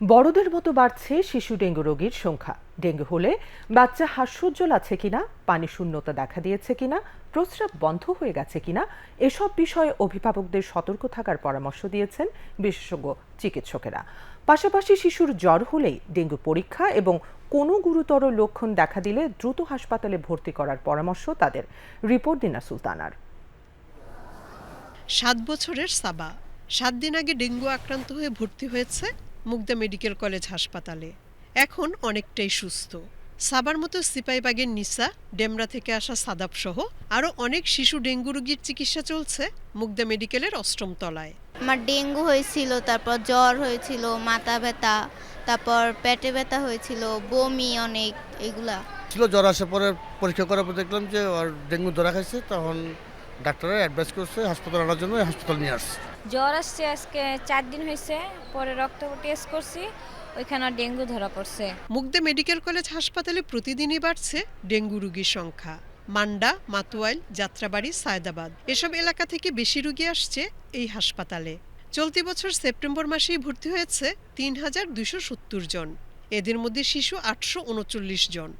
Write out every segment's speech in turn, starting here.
বড়দের মতো বাড়ছে শিশু ডেঙ্গু রোগীর সংখ্যা। ডেঙ্গু হলে বাচ্চা হাস্যোজ্জ্বল আছে কিনা, পানি শূন্যতা দেখা দিয়েছে কিনা, প্রস্রাব বন্ধ হয়ে গেছে কিনা, এসব বিষয়ে অভিভাবকদের সতর্ক থাকার পরামর্শ দিয়েছেন বিশেষজ্ঞ চিকিৎসকেরা। পাশাপাশি শিশুর জ্বর হলেই ডেঙ্গু পরীক্ষা এবং কোনো গুরুতর লক্ষণ দেখা দিলে দ্রুত হাসপাতালে ভর্তি করার পরামর্শ তাদের, রিপোর্ট দিনা সুলতানার। সাত বছরের সাবা। সাত দিন আগে ডেঙ্গু আক্রান্ত হয়ে ভর্তি হয়েছে মুগদা মেডিকেল কলেজ হাসপাতালে। এখন অনেকটাই সুস্থ। সাবার মতো সিপাইবাগের নিসা ডেমরা থেকে আসা সাদাব সহ আরও অনেক শিশু ডেঙ্গু রোগীর চিকিৎসা চলছে মুগদা মেডিকেলের অষ্টম তলায়। আমার ডেঙ্গু হয়েছিল তারপর জ্বর হয়েছিল মাথা ব্যথা তারপর পেটে ব্যথা হয়েছিল বমি অনেক এগুলা। ছিল জ্বর আসে পরে পরীক্ষা করার পর দেখলাম যে ওর ডেঙ্গু ধরা খাইছে তখন ডাক্তাররা অ্যাডভাইস করছে হাসপাতাল আনার জন্য হাসপাতাল নিয়ে আসছে। জ্বর আসছে আজকে চার দিন হয়েছে পরে রক্ত টেস্ট করছি ওইখানে ডেঙ্গু ধরা পড়ছে। মুগদে মেডিকেল কলেজ হাসপাতালে প্রতিদিনই বাড়ছে ডেঙ্গু রোগীর সংখ্যা। মান্ডা মাতুয়াইল যাত্রাবাড়ি সায়দাবাদ এসব এলাকা থেকে বেশি রোগী আসছে এই হাসপাতালে। চলতি বছর সেপ্টেম্বর মাসেই ভর্তি হয়েছে তিন হাজার দুশো সত্তর জন। এদের মধ্যে শিশু আটশো উনচল্লিশ জন।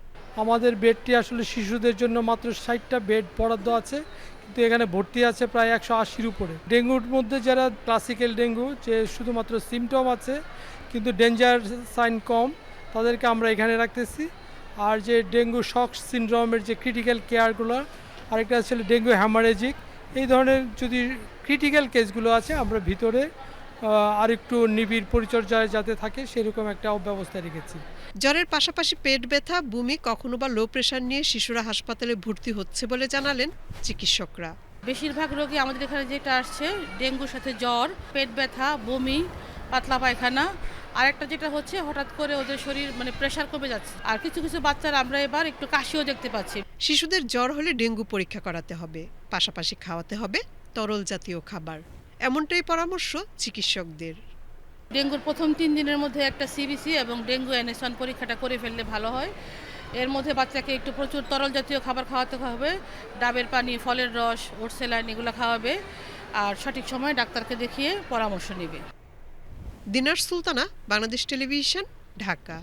আমাদের বেডটি আসলে শিশুদের জন্য মাত্র ষাটটা বেড বরাদ্দ আছে, কিন্তু এখানে ভর্তি আছে প্রায় একশো আশির উপরে। ডেঙ্গুর মধ্যে যারা ক্লাসিক্যাল ডেঙ্গু, যে শুধুমাত্র সিমটম আছে, কিন্তু ডেঞ্জার সাইন কম, তাদেরকে আমরা এখানে রাখতেছি। আর যে ডেঙ্গু শক সিনড্রোমের যে ক্রিটিক্যাল কেয়ারগুলো, আরেকটা আছে ডেঙ্গু হ্যামারেজিক। এই ধরনের যদি ক্রিটিক্যাল কেসগুলো আছে, আমরা ভিতরে আহ, আরেকটু নিবিড় পরিচর্যায় যাতে থাকে সেরকম একটা ব্যবস্থা রেখেছি। জ্বরের পাশাপাশি পেট ব্যথা বমি কখনো বা লো প্রেশার নিয়ে শিশুরা হাসপাতালে ভর্তি হচ্ছে বলে জানালেন চিকিৎসকরা। বেশিরভাগ রোগী আমাদের এখানে যেটা আসছে ডেঙ্গুর সাথে জ্বর পেট ব্যথা বমি পাতলা পায়খানা। আর একটা যেটা হচ্ছে হঠাৎ করে ওদের শরীর মানে প্রেশার কমে যাচ্ছে। আর কিছু কিছু বাচ্চারা আমরা এবার একটু কাশিও দেখতে পাচ্ছি। শিশুদের জ্বর হলে ডেঙ্গু পরীক্ষা করাতে হবে পাশাপাশি খাওয়াতে হবে তরল জাতীয় খাবার। এমনটাই পরামর্শ চিকিৎসকদের। ডেঙ্গুর প্রথম তিন দিনের মধ্যে একটা সিবিসি এবং ডেঙ্গু এনএসওয়ান পরীক্ষাটা করে ফেললে ভালো হয়। এর মধ্যে বাচ্চাকে একটু প্রচুর তরল জাতীয় খাবার খাওয়াতে হবে। ডাবের পানি ফলের রস ওটসেলাইন এগুলো খাওয়াবে আর সঠিক সময় ডাক্তারকে দেখিয়ে পরামর্শ নেবে। দিনার সুলতানা বাংলাদেশ টেলিভিশন ঢাকা।